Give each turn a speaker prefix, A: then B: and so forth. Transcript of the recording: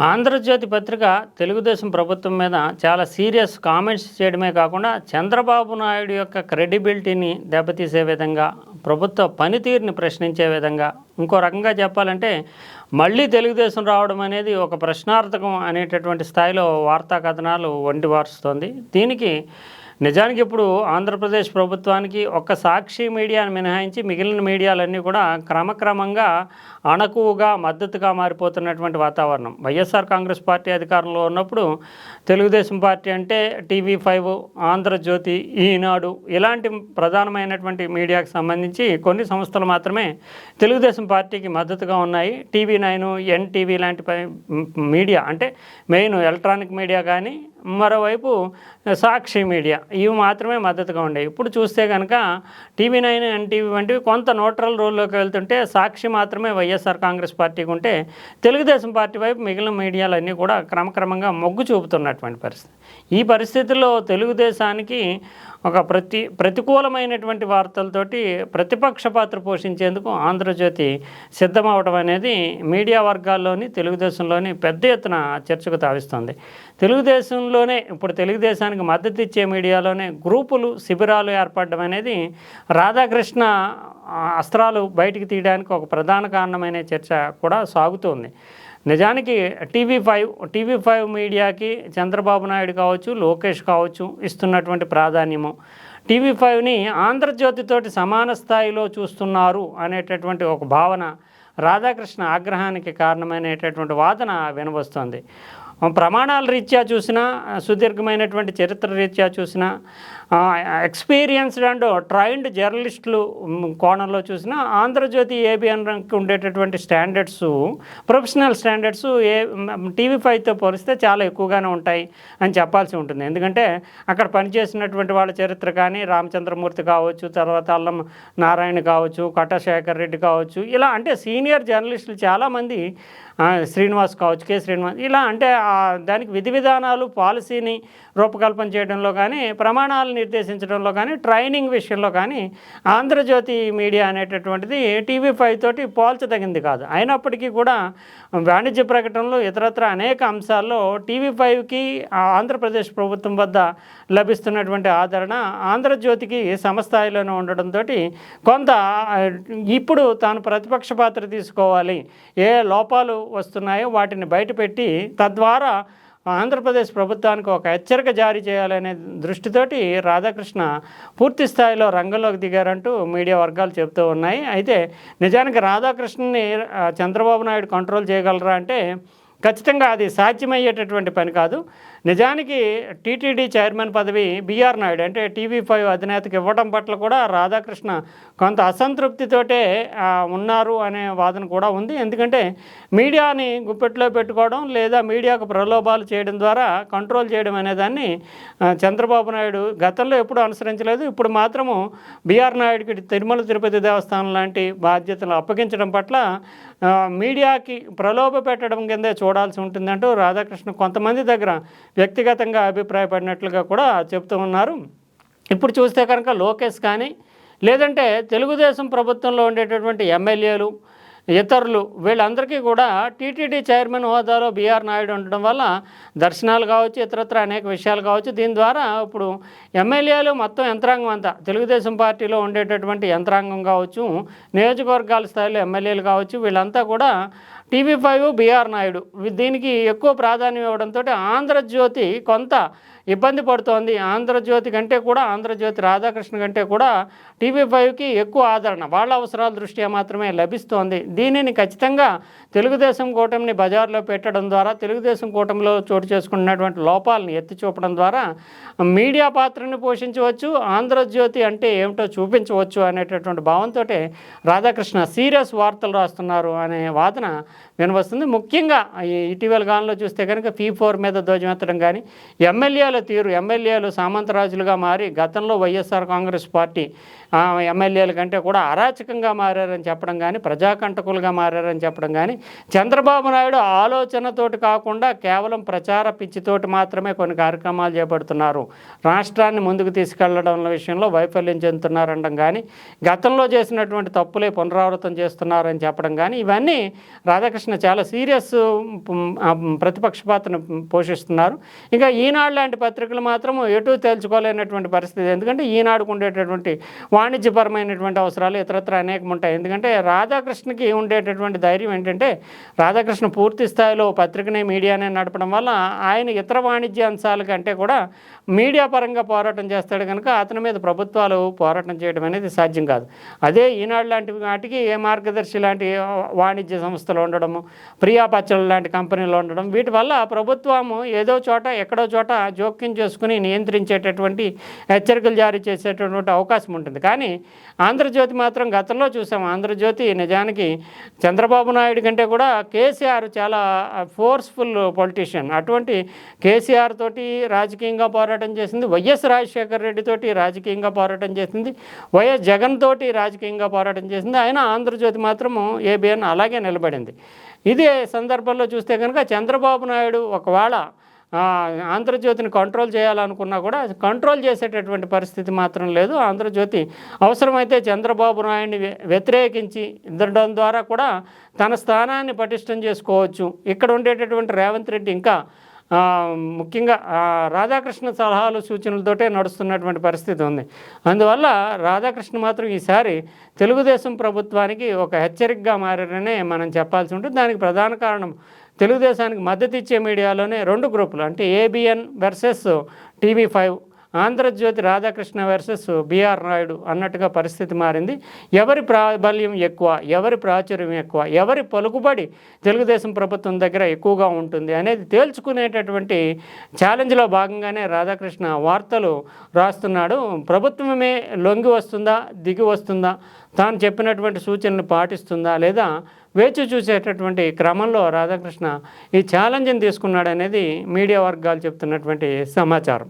A: ఆంధ్రజ్యోతి పత్రిక తెలుగుదేశం ప్రభుత్వం మీద చాలా సీరియస్ కామెంట్స్ చేయడమే కాకుండా చంద్రబాబు నాయుడు యొక్క క్రెడిబిలిటీని దెబ్బతీసే విధంగా ప్రభుత్వ పనితీరుని ప్రశ్నించే విధంగా ఇంకో రకంగా చెప్పాలంటే మళ్ళీ తెలుగుదేశం రావడం అనేది ఒక ప్రశ్నార్థకం అనేటటువంటి స్థాయిలో వార్తా కథనాలు వంటి వారుస్తోంది దీనికి నిజానికి ఇప్పుడు ఆంధ్రప్రదేశ్ ప్రభుత్వానికి ఒక్క సాక్షి మీడియాను మినహాయించి మిగిలిన మీడియాలన్నీ కూడా క్రమక్రమంగా అణకువగా మద్దతుగా మారిపోతున్నటువంటి వాతావరణం. వైఎస్ఆర్ కాంగ్రెస్ పార్టీ అధికారంలో ఉన్నప్పుడు తెలుగుదేశం పార్టీ అంటే టీవీ ఫైవ్ ఆంధ్రజ్యోతి ఈనాడు ఇలాంటి ప్రధానమైనటువంటి మీడియాకు సంబంధించి కొన్ని సంస్థలు మాత్రమే తెలుగుదేశం పార్టీకి మద్దతుగా ఉన్నాయి. టీవీ నైన్ ఎన్టీవీ లాంటి పై- మీడియా అంటే మెయిన్ ఎలక్ట్రానిక్ మీడియా కానీ మరోవైపు సాక్షి మీడియా ఇవి మాత్రమే మద్దతుగా ఉండేవి. ఇప్పుడు చూస్తే కనుక టీవీ నైన్ ఎన్టీవీ వంటివి కొంత న్యూట్రల్ రోల్లోకి వెళ్తుంటే సాక్షి మాత్రమే వైఎస్ఆర్ కాంగ్రెస్ పార్టీకి ఉంటే తెలుగుదేశం పార్టీ వైపు మిగిలిన మీడియాలన్నీ కూడా క్రమక్రమంగా మొగ్గు చూపుతున్నటువంటి పరిస్థితి. ఈ పరిస్థితుల్లో తెలుగుదేశానికి ఒక ప్రతి ప్రతికూలమైనటువంటి వార్తలతోటి ప్రతిపక్ష పాత్ర పోషించేందుకు ఆంధ్రజ్యోతి సిద్ధమవడం అనేది మీడియా వర్గాల్లోని తెలుగుదేశంలోని పెద్ద ఎత్తున చర్చకు తావిస్తుంది. తెలుగుదేశంలోనే ఇప్పుడు తెలుగుదేశానికి మద్దతు ఇచ్చే మీడియాలోనే గ్రూపులు శిబిరాలు ఏర్పడడం అనేది రాధాకృష్ణ అస్త్రాలు బయటికి తీయడానికి ఒక ప్రధాన కారణమైన చర్చ కూడా సాగుతోంది. నిజానికి టీవీ ఫైవ్ టీవీ ఫైవ్ మీడియాకి చంద్రబాబు నాయుడు కావచ్చు లోకేష్ కావచ్చు ఇస్తున్నటువంటి ప్రాధాన్యము. టీవీ ఫైవ్ని ఆంధ్రజ్యోతితోటి సమాన స్థాయిలో చూస్తున్నారు అనేటటువంటి ఒక భావన రాధాకృష్ణ ఆగ్రహానికి కారణమైనటువంటి వాదన వినవస్తుంది ప్రమాణాల రీత్యా చూసినా సుదీర్ఘమైనటువంటి చరిత్ర రీత్యా చూసినా ఎక్స్పీరియన్స్డ్ అండ్ ట్రైన్డ్ జర్నలిస్టులు కోణంలో చూసినా ఆంధ్రజ్యోతి ఏబిఎన్కి ఉండేటటువంటి స్టాండర్డ్స్ ప్రొఫెషనల్ స్టాండర్డ్స్ ఏ టీవీ ఫైవ్తో పోలిస్తే చాలా ఎక్కువగానే ఉంటాయి అని చెప్పాల్సి ఉంటుంది. ఎందుకంటే అక్కడ పనిచేసినటువంటి వాళ్ళ చరిత్ర కానీ రామచంద్రమూర్తి కావచ్చు తర్వాత అల్లం నారాయణ కావచ్చు కట్టశేఖర్ రెడ్డి కావచ్చు ఇలా అంటే సీనియర్ జర్నలిస్టులు చాలామంది శ్రీనివాస్ కావచ్చు కె శ్రీనివాస్ ఇలా అంటే దానికి విధి విధానాలు పాలసీని రూపకల్పన చేయడంలో కానీ ప్రమాణాలు నిర్దేశించడంలో కానీ ట్రైనింగ్ విషయంలో కానీ ఆంధ్రజ్యోతి మీడియా అనేటటువంటిది టీవీ ఫైవ్ తోటి పోల్చదగింది కాదు. అయినప్పటికీ కూడా వాణిజ్య ప్రకటనలు ఇతరత్ర అనేక అంశాల్లో టీవీ ఫైవ్కి ఆంధ్రప్రదేశ్ ప్రభుత్వం వద్ద లభిస్తున్నటువంటి ఆదరణ ఆంధ్రజ్యోతికి సమస్థాయిలోనే ఉండడంతో కొంత ఇప్పుడు తాను ప్రతిపక్ష పాత్ర తీసుకోవాలి ఏ లోపాలు వస్తున్నాయో వాటిని బయటపెట్టి తద్వారా ఆంధ్రప్రదేశ్ ప్రభుత్వానికి ఒక హెచ్చరిక జారీ చేయాలనే దృష్టితోటి రాధాకృష్ణ పూర్తి స్థాయిలో రంగంలోకి దిగారంటూ మీడియా వర్గాలు చెబుతూ ఉన్నాయి. అయితే నిజానికి రాధాకృష్ణని చంద్రబాబు నాయుడు కంట్రోల్ చేయగలరా అంటే ఖచ్చితంగా అది సాధ్యమయ్యేటటువంటి పని కాదు. నిజానికి టీటీడీ చైర్మన్ పదవి బీఆర్ నాయుడు అంటే టీవీ ఫైవ్ అధినేతకి ఇవ్వడం పట్ల కూడా రాధాకృష్ణ కొంత అసంతృప్తితోటే ఉన్నారు అనే వాదన కూడా ఉంది. ఎందుకంటే మీడియాని గుప్పెట్లో పెట్టుకోవడం లేదా మీడియాకు ప్రలోభాలు చేయడం ద్వారా కంట్రోల్ చేయడం అనేదాన్ని చంద్రబాబు నాయుడు గతంలో ఎప్పుడూ అనుసరించలేదు. ఇప్పుడు మాత్రము బీఆర్ నాయుడుకి తిరుమల తిరుపతి దేవస్థానం లాంటి బాధ్యతలు అప్పగించడం పట్ల మీడియాకి ప్రలోభ పెట్టడం కిందే చూడాల్సి ఉంటుందంటూ రాధాకృష్ణ కొంతమంది దగ్గర వ్యక్తిగతంగా అభిప్రాయపడినట్లుగా కూడా చెప్తూ ఉన్నారు. ఇప్పుడు చూస్తే కనుక లోకేష్ కానీ లేదంటే తెలుగుదేశం ప్రభుత్వంలో ఉండేటటువంటి ఎమ్మెల్యేలు ఇతరులు వీళ్ళందరికీ కూడా టీటీడీ చైర్మన్ హోదాలో బీఆర్ నాయుడు ఉండడం వల్ల దర్శనాలు కావచ్చు ఇతరత్ర అనేక విషయాలు కావచ్చు దీని ద్వారా ఇప్పుడు ఎమ్మెల్యేలు మొత్తం యంత్రాంగం అంతా తెలుగుదేశం పార్టీలో ఉండేటటువంటి యంత్రాంగం కావచ్చు నియోజకవర్గాల స్థాయిలో ఎమ్మెల్యేలు కావచ్చు వీళ్ళంతా కూడా టీవీ ఫైవ్ బీఆర్ నాయుడు. దీనికి ఎక్కువ ప్రాధాన్యం ఇవ్వడంతో ఆంధ్రజ్యోతి కొంత ఇబ్బంది పడుతోంది. ఆంధ్రజ్యోతి కంటే కూడా ఆంధ్రజ్యోతి రాధాకృష్ణ కంటే కూడా టీవీ ఫైవ్కి ఎక్కువ ఆదరణ. వాళ్ళ అవసరాల దృష్ట్యా మాత్రమే లభిస్తోంది. దీనిని ఖచ్చితంగా తెలుగుదేశం కూటమిని బజార్లో పెట్టడం ద్వారా తెలుగుదేశం కూటమిలో చోటు చేసుకున్నటువంటి లోపాలను ఎత్తి చూపడం ద్వారా మీడియా పాత్రని పోషించవచ్చు ఆంధ్రజ్యోతి అంటే ఏమిటో చూపించవచ్చు అనేటటువంటి భావంతో రాధాకృష్ణ సీరియస్ వార్తలు రాస్తున్నారు అనే వాదన వినవస్తుంది ముఖ్యంగా ఇటీవల కాలంలో చూస్తే కనుక ఫీ ఫోర్ మీద ధ్వజమెత్తడం కానీ ఎమ్మెల్యేల తీరు ఎమ్మెల్యేలు సామంతరాజులుగా మారి గతంలో వైఎస్ఆర్ కాంగ్రెస్ పార్టీ ఎమ్మెల్యేల కంటే కూడా అరాచకంగా మారారని చెప్పడం కానీ ప్రజాకంటకులుగా మారారని చెప్పడం కానీ చంద్రబాబు నాయుడు ఆలోచనతోటి కాకుండా కేవలం ప్రచార పిచ్చితోటి మాత్రమే కొన్ని కార్యక్రమాలు చేపడుతున్నారు. రాష్ట్రాన్ని ముందుకు తీసుకెళ్ళడం విషయంలో వైఫల్యం చెందుతున్నారనడం కానీ గతంలో చేసినటువంటి తప్పులే పునరావృతం చేస్తున్నారని చెప్పడం కానీ ఇవన్నీ రాధాకృష్ణ చాలా సీరియస్ ప్రతిపక్ష పాత్రను పోషిస్తున్నారు. ఇంకా ఈనాడు లాంటి పత్రికలు మాత్రం ఎటు తేల్చుకోలేనటువంటి పరిస్థితి. ఎందుకంటే ఈనాడుకు ఉండేటటువంటి వాణిజ్యపరమైనటువంటి అవసరాలు ఇతరత్ర అనేకం ఉంటాయి. ఎందుకంటే రాధాకృష్ణకి ఉండేటటువంటి ధైర్యం ఏంటంటే రాధాకృష్ణ పూర్తి స్థాయిలో పత్రికనే మీడియానే నడపడం వల్ల ఆయన ఇతర వాణిజ్య అంశాల కంటే కూడా మీడియా పరంగా పోరాటం చేస్తాడు కనుక అతని మీద ప్రభుత్వాలు పోరాటం చేయడం అనేది సాధ్యం కాదు. అదే ఈనాడు లాంటి వాటికి ఏ మార్గదర్శి లాంటి వాణిజ్య సంస్థలు ఉండడము ప్రియా పచ్చళ్ళ లాంటి కంపెనీలు ఉండడం వీటి వల్ల ప్రభుత్వము ఏదో చోట ఎక్కడో చోట జోక్యం చేసుకుని నియంత్రించేటటువంటి హెచ్చరికలు జారీ చేసేటటువంటి అవకాశం ఉంటుంది. కానీ ఆంధ్రజ్యోతి మాత్రం గతంలో చూసాం. ఆంధ్రజ్యోతి నిజానికి చంద్రబాబు నాయుడు కంటే కూడా కేసీఆర్ చాలా ఫోర్స్ఫుల్ పొలిటీషియన్ అటువంటి కేసీఆర్ తోటి రాజకీయంగా పోరాటం చేసింది. వైఎస్ రాజశేఖర రెడ్డి తోటి రాజకీయంగా పోరాటం చేసింది. వైఎస్ జగన్ తోటి రాజకీయంగా పోరాటం చేసింది. ఆయన ఆంధ్రజ్యోతి మాత్రము ఏబిఎన్ అలాగే నిలబడింది. ఇదే సందర్భంలో చూస్తే కనుక చంద్రబాబు నాయుడు ఒకవేళ ఆంధ్రజ్యోతిని కంట్రోల్ చేయాలనుకున్నా కూడా కంట్రోల్ చేసేటటువంటి పరిస్థితి మాత్రం లేదు. ఆంధ్రజ్యోతి అవసరమైతే చంద్రబాబు నాయుడిని వ్యతిరేకించి ఇద్దడం ద్వారా కూడా తన స్థానాన్ని పటిష్టం చేసుకోవచ్చు. ఇక్కడ ఉండేటటువంటి రేవంత్ రెడ్డి ఇంకా ముఖ్యంగా రాధాకృష్ణ సలహాలు సూచనలతోటే నడుస్తున్నటువంటి పరిస్థితి ఉంది. అందువల్ల రాధాకృష్ణ మాత్రం ఈసారి తెలుగుదేశం ప్రభుత్వానికి ఒక హెచ్చరికగా మారారనే మనం చెప్పాల్సి ఉంటుంది. దానికి ప్రధాన కారణం తెలుగుదేశానికి మద్దతు ఇచ్చే మీడియాలోనే రెండు గ్రూపులు అంటే ABN versus TV five Andhra Jyothi Radhakrishna versus BR Naidu అన్నట్టుగా పరిస్థితి మారింది. ఎవరి ప్రాబల్యం ఎక్కువ? ఎవరి ప్రాచుర్యం ఎక్కువ? ఎవరి పలుకుబడి తెలుగుదేశం ప్రభుత్వం దగ్గర ఎక్కువగా ఉంటుంది? అనేది తేల్చుకునేటటువంటి ఛాలెంజ్లో భాగంగానే రాధాకృష్ణ వార్తలు రాస్తున్నాడు. ప్రభుత్వమే లొంగి వస్తుందా? దిగి వస్తుందా? తాను చెప్పినటువంటి సూచనలు పాటిస్తుందా? లేదా వేచి చూసేటటువంటి క్రమంలో రాధాకృష్ణ ఈ ఛాలెంజ్ని తీసుకున్నాడనేది మీడియా వర్గాలు చెప్తున్నటువంటి సమాచారం.